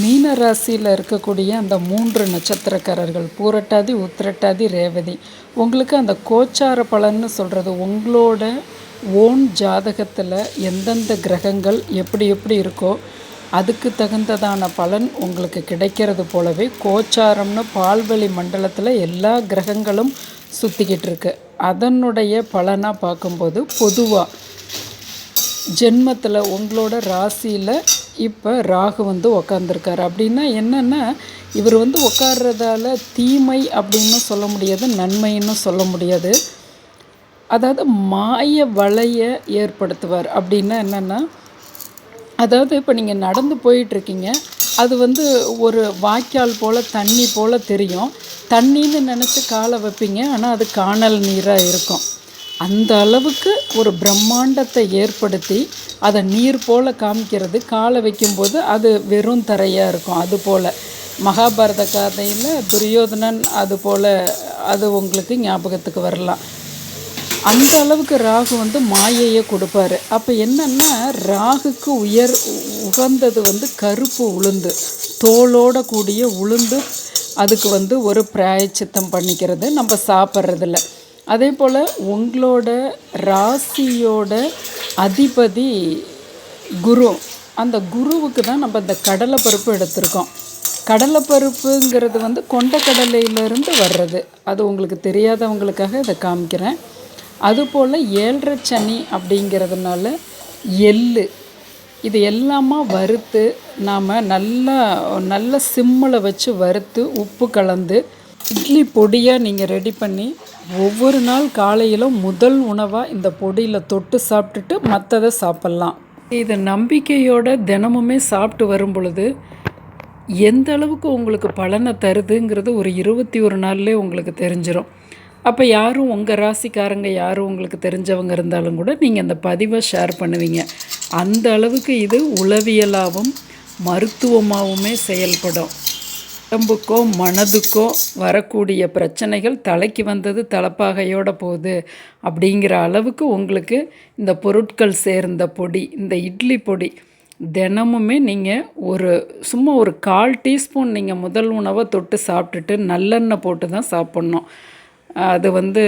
மீன ராசியில் இருக்கக்கூடிய அந்த மூன்று நட்சத்திரக்காரர்கள் பூரட்டாதி உத்திரட்டாதி ரேவதி உங்களுக்கு அந்த கோச்சார பலன்னு சொல்கிறது உங்களோட ஓன் ஜாதகத்தில் எந்தெந்த கிரகங்கள் எப்படி எப்படி இருக்கோ அதுக்கு தகுந்ததான பலன் உங்களுக்கு கிடைக்கிறது போலவே கோச்சாரம்னு பால்வெளி மண்டலத்தில் எல்லா கிரகங்களும் சுற்றிக்கிட்டு இருக்கு. அதனுடைய பலனாக பார்க்கும்போது பொதுவாக ஜென்மத்தில் உங்களோட ராசியில் இப்போ ராகு வந்து உக்காந்துருக்கார். அப்படின்னா என்னென்னா இவர் வந்து உட்கார்றதால தீமை அப்படின்னு சொல்ல முடியாது நன்மைன்னு சொல்ல முடியாது. அதாவது மாய வலையை ஏற்படுத்துவார். அப்படின்னா என்னென்னா அதாவது இப்போ நீங்கள் நடந்து போயிட்டுருக்கீங்க. அது வந்து ஒரு வாய்க்கால் போல் தண்ணி போல் தெரியும். தண்ணின்னு நினச்சி காலை வைப்பீங்க ஆனால் அது காணல் நீராக இருக்கும். அந்த அளவுக்கு ஒரு பிரம்மாண்டத்தை ஏற்படுத்தி அதை நீர் போல் காமிக்கிறது. காலை வைக்கும்போது அது வெறும் தரையாக இருக்கும். அது போல். மகாபாரத கதையில் துரியோதனன் அது போல் அது உங்களுக்கு ஞாபகத்துக்கு வரலாம். அந்த அளவுக்கு ராகு வந்து மாயையை கொடுப்பாரு. அப்போ என்னென்னா ராகுக்கு உயர் உகந்தது வந்து கருப்பு உளுந்து. தோலோட கூடிய உளுந்து. அதுக்கு வந்து ஒரு பிராயச்சித்தம் பண்ணிக்கிறது. நம்ம சாப்பிட்றதில்ல. அதே போல் உங்களோட ராசியோட அதிபதி குரு. அந்த குருவுக்கு தான் நம்ம இந்த கடலைப்பருப்பு எடுத்திருக்கோம். கடலைப்பருப்புங்கிறது வந்து கொண்டக்கடலையிலேருந்து வர்றது. அது உங்களுக்கு தெரியாதவங்களுக்காக இதை காமிக்கிறேன். அதுபோல் ஏழரை சனி அப்படிங்கிறதுனால எள்ளு. இது எல்லாமா வறுத்து நாம் நல்லா நல்ல சிம்மில் வச்சு வறுத்து உப்பு கலந்து இட்லி பொடியாக நீங்கள் ரெடி பண்ணி ஒவ்வொரு நாள் காலையிலும் முதல் உணவாக இந்த பொடியில் தொட்டு சாப்பிட்டுட்டு மற்றதை சாப்பிட்லாம். இதை நம்பிக்கையோட தினமுமே சாப்பிட்டு வரும் பொழுது எந்த அளவுக்கு உங்களுக்கு பலனை தருதுங்கிறது ஒரு இருபத்தி ஒரு நாள்லேயே உங்களுக்கு தெரிஞ்சிடும் அப்போ யாரும் உங்கள் ராசிக்காரங்க யாரும் உங்களுக்கு தெரிஞ்சவங்க இருந்தாலும் கூட நீங்கள் அந்த பதிவை ஷேர் பண்ணுவீங்க. அந்த அளவுக்கு இது உளவியலாகவும் மருத்துவமாகவுமே செயல்படும். உடம்புக்கோ மனதுக்கோ வரக்கூடிய பிரச்சனைகள் தலைக்கு வந்தது தலைப்பாகையோடு போகுது அப்படிங்கிற அளவுக்கு உங்களுக்கு இந்த பொருட்கள் சேர்ந்த பொடி இந்த இட்லி பொடி தினமுமே நீங்கள் ஒரு சும்மா ஒரு கால் டீஸ்பூன் நீங்கள் முதல் உணவை தொட்டு சாப்பிட்டுட்டு நல்லெண்ணெய் போட்டு தான் சாப்பிட்ணும். அது வந்து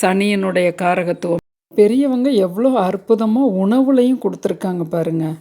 சனியினுடைய காரகத்துவம். பெரியவங்க எவ்வளோ அற்புதமாக உணவுலையும் கொடுத்துருக்காங்க பாருங்கள்